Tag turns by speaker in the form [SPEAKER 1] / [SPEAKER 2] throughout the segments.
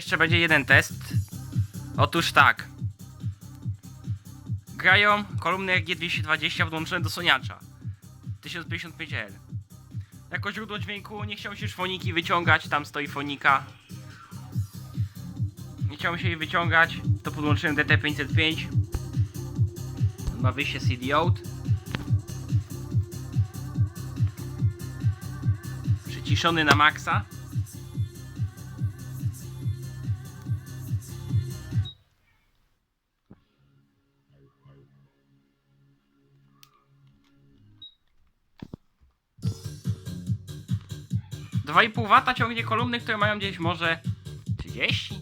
[SPEAKER 1] Jeszcze będzie jeden test. Otóż tak. Grają kolumny G220 podłączone do Soniacza. 1055L. Jako źródło dźwięku nie chciał się już foniki wyciągać, tam stoi fonika. Nie chciał się jej wyciągać, to podłączyłem DT505. Ma wyjście CD out. Przyciszony na maksa. Dwa i pół wata ciągnie kolumny, które mają gdzieś może 30?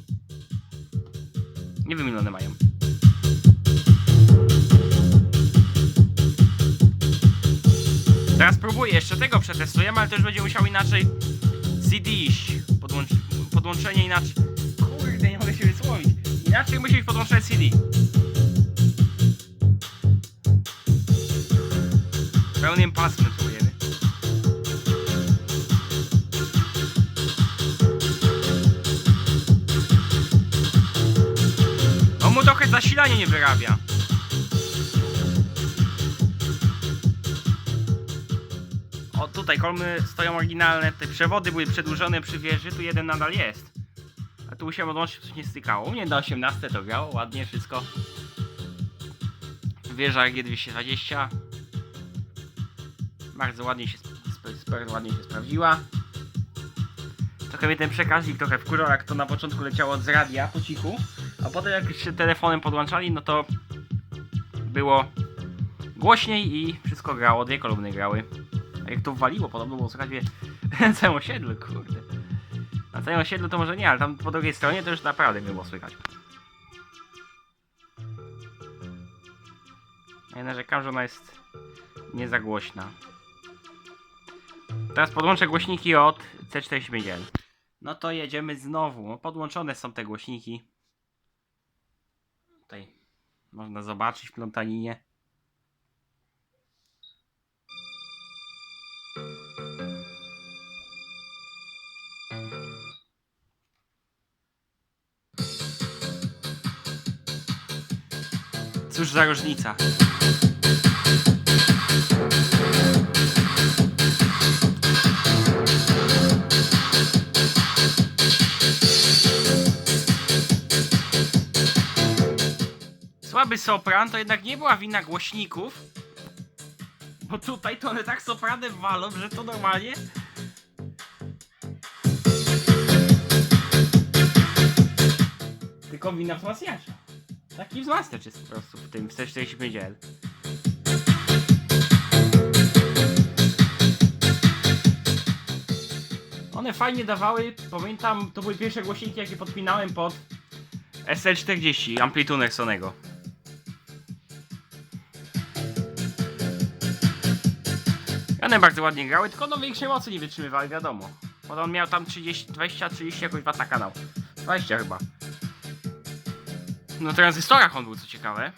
[SPEAKER 1] Nie wiem ile one mają. Teraz próbuję, jeszcze tego przetestujemy, ale też będzie musiał inaczej CD iść. Podłącz podłączenie inaczej. Kurde, nie mogę się wysłowić. Inaczej musi być CD. Pełnym pasmem trochę zasilanie nie wyrabia. O, tutaj kolmy stoją oryginalne, te przewody były przedłużone przy wieży, tu jeden nadal jest. A tu musiałem odłączyć, coś nie stykało. U mnie na 18 to grało, ładnie wszystko. Wieża G220. Bardzo ładnie się, bardzo ładnie się sprawdziła. Trochę mnie ten przekaźnik trochę wkurzał, jak to na początku leciało z radia po cichu. A potem jak się telefonem podłączali, no to było głośniej i wszystko grało, dwie kolumny grały. A jak to waliło, podobno było słychać wie, całym osiedlu, kurde. Na całym osiedlu to może nie, ale tam po drugiej stronie to już naprawdę było słychać. Ja narzekam, że ona jest nie za głośna. Teraz podłączę głośniki od C45L. No to jedziemy znowu. No, Podłączone są te głośniki. Tutaj można zobaczyć w plątaninie. Cóż za różnica. Słaby sopran to jednak nie była wina głośników. Bo tutaj to one tak sopranem walą, że to normalnie. Tylko wina wzmacniacza. Taki wzmacniacz jest po prostu w tym w 145L. One fajnie dawały, pamiętam, to były pierwsze głośniki jakie podpinałem pod SL40, amplituner Sonego. One bardzo ładnie grały, tylko no większej mocy nie wytrzymywały, wiadomo. Bo on miał tam 30, 20, 30 jakoś wata kanał. 20 chyba. No tranzystorach on był, co ciekawe.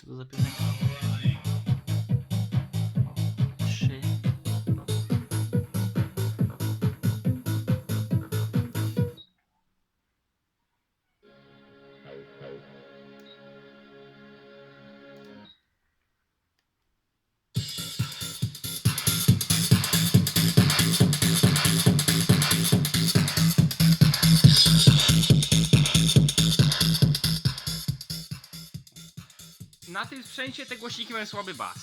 [SPEAKER 1] Co to za Na tym sprzęcie te głośniki mają słaby bas.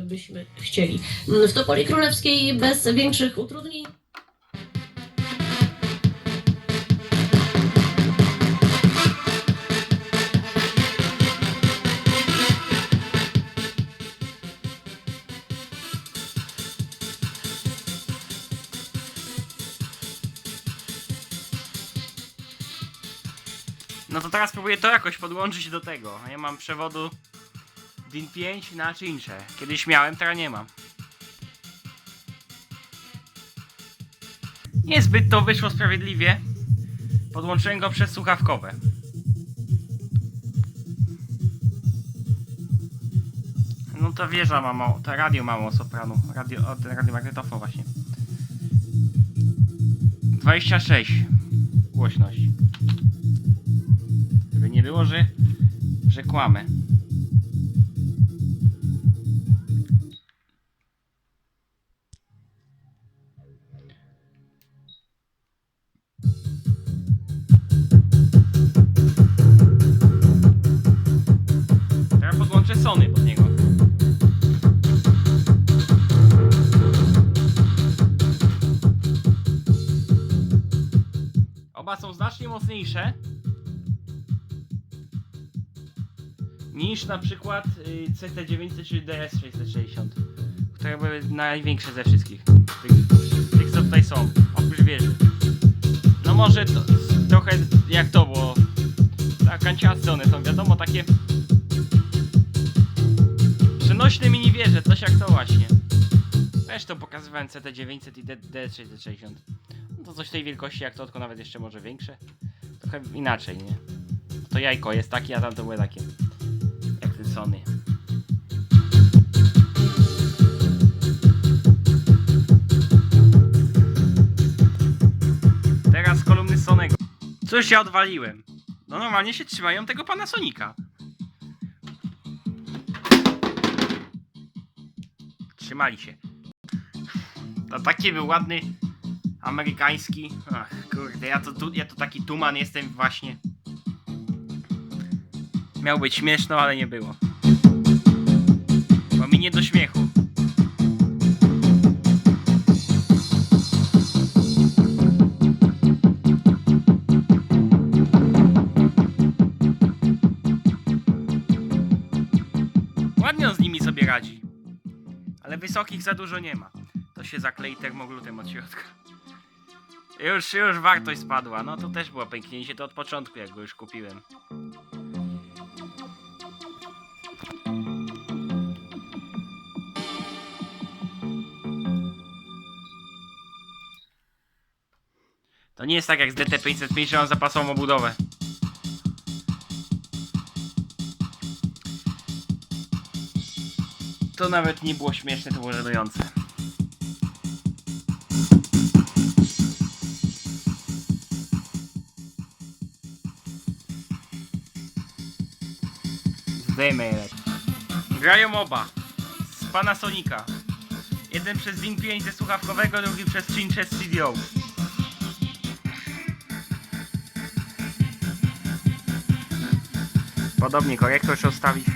[SPEAKER 2] byśmy chcieli. W Topoli Królewskiej bez większych utrudnień
[SPEAKER 1] to teraz próbuję to jakoś podłączyć do tego. Ja mam przewodu DIN 5 na czynsze. Kiedyś miałem, teraz nie mam. Niezbyt to wyszło sprawiedliwie. Podłączyłem go przez słuchawkowe. No to wieża ma mało, to radio ma sopranu. Radio, o, ten radiomagnetofon właśnie. 26 głośność. Było, że, że kłamę. Teraz podłączę Sony pod niego. Oba są znacznie mocniejsze niż na przykład y, CT900 czy DS660, które były największe ze wszystkich. Tych, tych co tutaj są, oprócz wieży. No może to, trochę jak to było. Tak, kanciasty one są, wiadomo, takie przenośne mini wieże, coś jak to właśnie. Zresztą pokazywałem CT900 i D- DS660. No to coś tej wielkości jak to, tylko nawet jeszcze może większe. Trochę inaczej, nie? To jajko jest takie, a tamto były takie. Sony. Teraz kolumny Sonego. Coś ja odwaliłem. No normalnie się trzymają tego Panasonica. Trzymali się. To taki był ładny amerykański. Ach, kurde, ja to, tu, ja to taki tuman jestem właśnie. Miał być śmieszno, ale nie było. Mi nie do śmiechu. Ładnie on z nimi sobie radzi. Ale wysokich za dużo nie ma. To się zaklei termoglutem od środka. Już, już wartość spadła. No to też było pęknięcie, to od początku jak go już kupiłem. To nie jest tak jak z DT505, że mam zapasową obudowę. To nawet nie było śmieszne, to było żenujące. Zdejmę je. Grają oba. Z Panasonica. Jeden przez Zin 5 ze słuchawkowego, drugi przez z CDO. Podobnie korektor trzeba ustawić.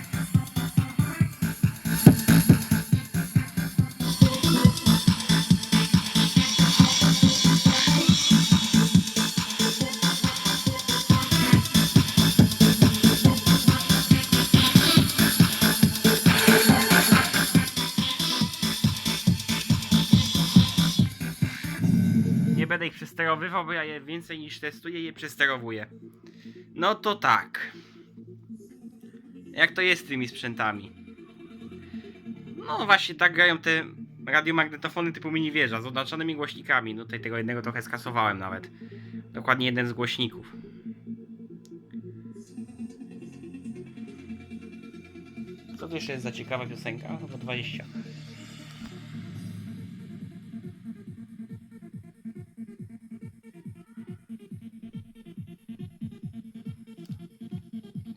[SPEAKER 1] Nie będę ich przesterowywał, bo ja je więcej niż testuję je przesterowuję. No to tak. Jak to jest z tymi sprzętami? No właśnie tak grają te radiomagnetofony typu mini wieża z odłączonymi głośnikami. No tutaj tego jednego trochę skasowałem nawet. Dokładnie jeden z głośników. Co to jeszcze jest za ciekawa piosenka? No to 20.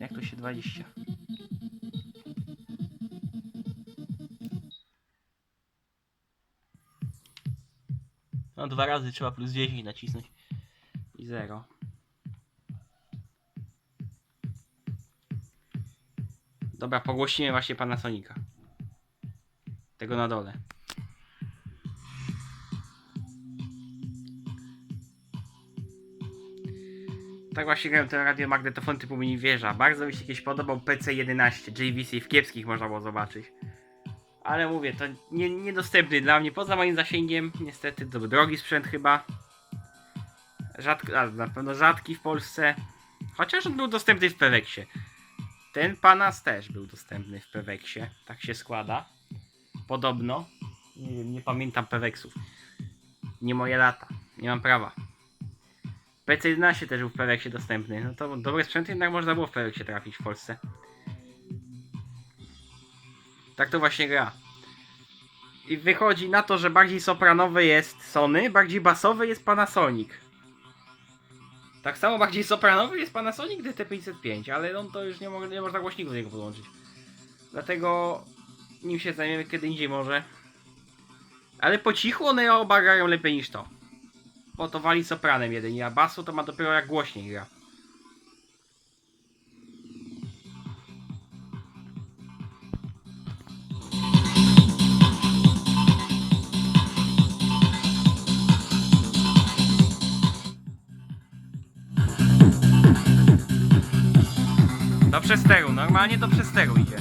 [SPEAKER 1] Jak to się 20? No dwa razy trzeba plus 10 nacisnąć. I 0. Dobra, pogłośnimy właśnie Panasonica. Tego na dole. Tak właśnie grałem ten radiomagnetofon typu mini wieża. Bardzo mi się kiedyś podobał PC11 JVC w kiepskich można było zobaczyć. Ale mówię, to nie, niedostępny dla mnie, poza moim zasięgiem, niestety, to był drogi sprzęt chyba. Rzadko, a, na pewno rzadki w Polsce, Chociaż on był dostępny w Peweksie. Ten Panas też był dostępny w Peweksie. Tak się składa. Podobno. Nie nie pamiętam Peweksów. Nie moje lata. Nie mam prawa. PC11 też był w Peweksie dostępny. No to dobry sprzęt jednak można było w Peweksie trafić w Polsce. Tak to właśnie gra. I wychodzi na to, że bardziej sopranowy jest Sony, bardziej basowy jest Panasonic. Tak samo bardziej sopranowy jest Panasonic DT505, ale on to już nie, mo nie można głośników do niego podłączyć. Dlatego nim się zajmiemy kiedy indziej może. Ale po cichu one oba grają lepiej niż to. Bo to wali sopranem jeden, a basu to ma dopiero jak głośniej gra. Przesteru, normalnie do przesteru idzie.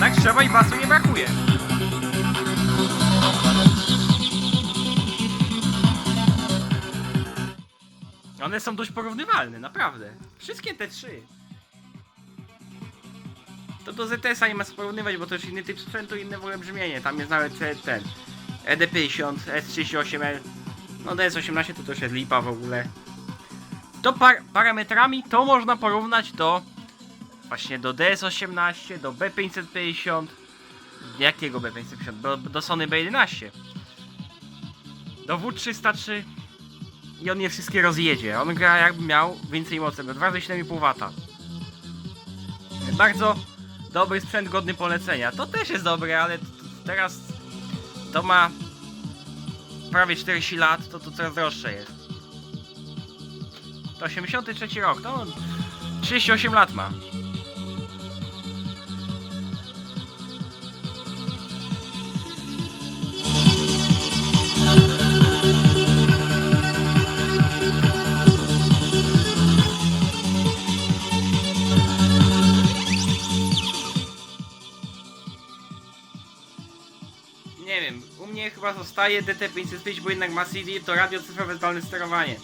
[SPEAKER 1] Tak trzeba i basu nie brakuje. One są dość porównywalne, naprawdę. Wszystkie te trzy. To do ZS-a nie ma co porównywać, bo to już inny typ sprzętu, inne w ogóle brzmienie. Tam jest nawet te- ten E ED50, S38L. No DS18 to też jest lipa w ogóle. To par parametrami to można porównać do właśnie do DS18, do B550. Jakiego B550? Do, do Sony B11. Do W303 i on je wszystkie rozjedzie. On gra jakby miał więcej mocy, bo 2 razy 7,5 W. Bardzo dobry sprzęt godny polecenia. To też jest dobre, ale teraz to ma prawie 40 lat, to to coraz droższe jest. To 83 rok, to on 38 lat ma. Nie wiem, u mnie chyba zostaje DT505, bo jednak ma CD, to radio cyfrowe zdalne sterowanie.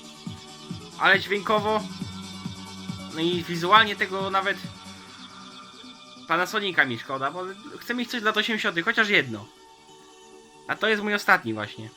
[SPEAKER 1] Ale dźwiękowo, no i wizualnie tego nawet Panasonica mi szkoda, bo chcę mieć coś dla 80, chociaż jedno. A to jest mój ostatni właśnie.